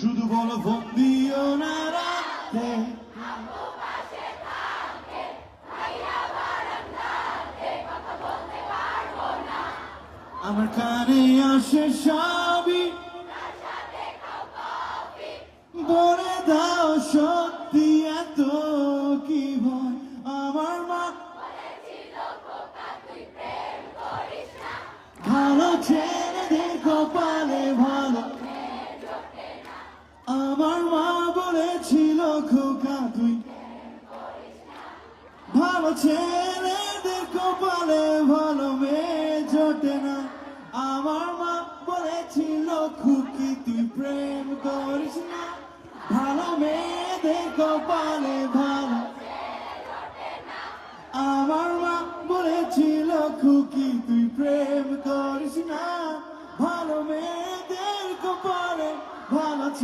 শুধু বলো ফোন দিও না রাতে। আমার কানে আসে সবই। বলে দাও সত্যি এত কি ভয়। আমার মা ভালো আমার মা বলেছিল, খোকা তুই ভালো ছেলেদের কপালে ভালো মেয়ে জোটে না। আমার মা বলেছিল, খুকি তুই প্রেম করিস না। ভালো মেয়েদের কপালে ভালো আমার মা বলেছিল, খুকি তুই প্রেম করিস না। ভালো মেয়েদের কপালে ভালো ছে-